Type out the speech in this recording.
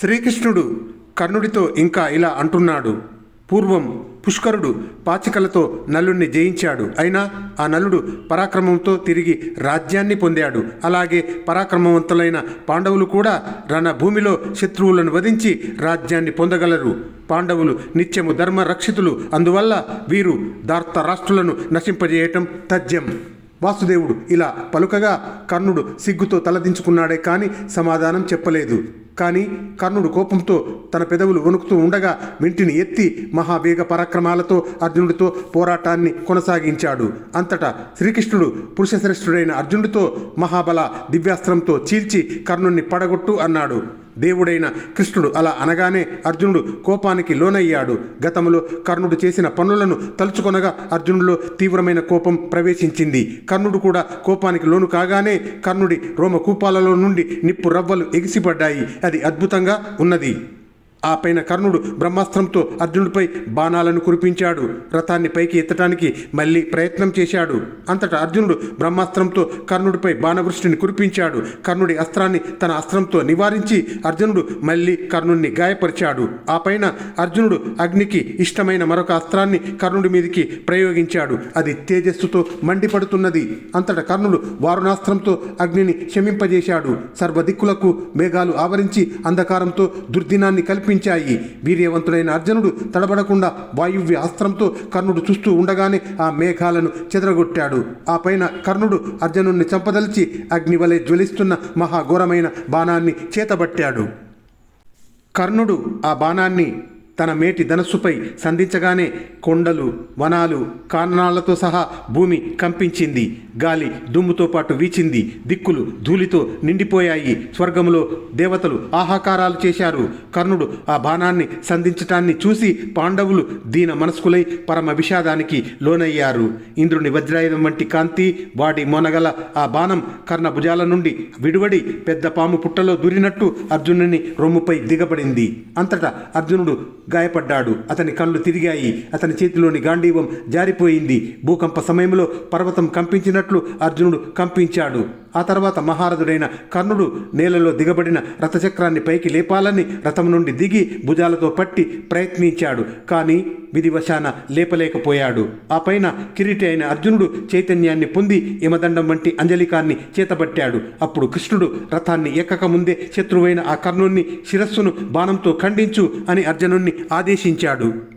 శ్రీకృష్ణుడు కర్ణుడితో ఇంకా ఇలా అంటున్నాడు. పూర్వం పుష్కరుడు పాచికలతో నలుణ్ణి జయించాడు. అయినా ఆ నలుడు పరాక్రమంతో తిరిగి రాజ్యాన్ని పొందాడు. అలాగే పరాక్రమవంతులైన పాండవులు కూడా రణభూమిలో శత్రువులను వధించి రాజ్యాన్ని పొందగలరు. పాండవులు నిత్యము ధర్మ రక్షితులు అందువల్ల వీరు దార్త రాష్ట్రులను నశింపజేయటం తథ్యం. వాసుదేవుడు ఇలా పలుకగా కర్ణుడు సిగ్గుతో తలదించుకున్నాడే కానీ సమాధానం చెప్పలేదు. కానీ కర్ణుడు కోపంతో తన పెదవులు వణుకుతూ ఉండగా వింటిని ఎత్తి మహావేగ పరాక్రమాలతో అర్జునుడితో పోరాటాన్ని కొనసాగించాడు. అంతటా శ్రీకృష్ణుడు పురుషశ్రేష్ఠుడైన అర్జునుడితో మహాబల దివ్యాస్త్రంతో చీల్చి కర్ణుణ్ణి పడగొట్టు అన్నాడు. దేవుడైన కృష్ణుడు అలా అనగానే అర్జునుడు కోపానికి లోనయ్యాడు. గతంలో కర్ణుడు చేసిన పనులను తలుచుకొనగా అర్జునుడిలో తీవ్రమైన కోపం ప్రవేశించింది. కర్ణుడు కూడా కోపానికి లోను కాగానే కర్ణుడి రోమకూపాలలో నుండి నిప్పు రవ్వలు ఎగిసిపడ్డాయి. అది అద్భుతంగా ఉన్నది. ఆ పైన కర్ణుడు బ్రహ్మాస్త్రంతో అర్జునుడిపై బాణాలను కురిపించాడు. రథాన్ని పైకి ఎత్తడానికి మళ్ళీ ప్రయత్నం చేశాడు. అంతటా అర్జునుడు బ్రహ్మాస్త్రంతో కర్ణుడిపై బాణవృష్టిని కురిపించాడు. కర్ణుడి అస్త్రాన్ని తన అస్త్రంతో నివారించి అర్జునుడు మళ్ళీ కర్ణుడిని గాయపరిచాడు. ఆ పైన అర్జునుడు అగ్నికి ఇష్టమైన మరొక అస్త్రాన్ని కర్ణుడి మీదకి ప్రయోగించాడు. అది తేజస్సుతో మండిపడుతున్నది. అంతటా కర్ణుడు వారుణాస్త్రంతో అగ్నిని శమింపజేశాడు సర్వదిక్కులకు మేఘాలు ఆవరించి అంధకారంతో దుర్దినాన్ని కనిపించాయి వీర్యవంతుడైన అర్జునుడు తడబడకుండా వాయువ్య అస్త్రంతో కర్ణుడు చూస్తూ ఉండగానే ఆ మేఘాలను చెదరగొట్టాడు. ఆ పైన కర్ణుడు అర్జునుడిని చంపదలిచి అగ్నివలే జ్వలిస్తున్న మహాఘోరమైన బాణాన్ని చేతబట్టాడు. కర్ణుడు ఆ బాణాన్ని తన మేటి ధనస్సుపై సంధించగానే కొండలు వనాలు కారణాలతో సహా భూమి కంపించింది. గాలి దుమ్ముతో పాటు వీచింది. దిక్కులు ధూళితో నిండిపోయాయి. స్వర్గంలో దేవతలు ఆహాకారాలు చేశారు. కర్ణుడు ఆ బాణాన్ని సంధించటాన్ని చూసి పాండవులు దీన మనస్కులై పరమ విషాదానికి లోనయ్యారు. ఇంద్రుని వజ్రాయుధం వంటి కాంతి వాడి మొనగల ఆ బాణం కర్ణ భుజాల నుండి విడివడి పెద్ద పాము పుట్టలో దూరినట్టు అర్జునుని రొమ్ముపై దిగబడింది. అంతటా అర్జునుడు గాయపడ్డాడు. అతని కళ్ళు తిరిగాయి. అతని చేతిలోని గాంధీవం జారిపోయింది. భూకంప సమయంలో పర్వతం కంపించినట్లు అర్జునుడు కంపించాడు. ఆ తర్వాత మహారథుడైన కర్ణుడు నేలలో దిగబడిన రథచక్రాన్ని పైకి లేపాలని రథం నుండి దిగి భుజాలతో పట్టి ప్రయత్నించాడు. కానీ విధివశాన లేపలేకపోయాడు. ఆ పైన కిరీటి అయిన అర్జునుడు చైతన్యాన్ని పొంది యమదండం వంటి అంజలికాన్ని చేతబట్టాడు. అప్పుడు కృష్ణుడు రథాన్ని ఎక్కక ముందే శత్రువైన ఆ కర్ణుణ్ణి శిరస్సును బాణంతో ఖండించు అని అర్జునుణ్ణి ఆదేశించాడు.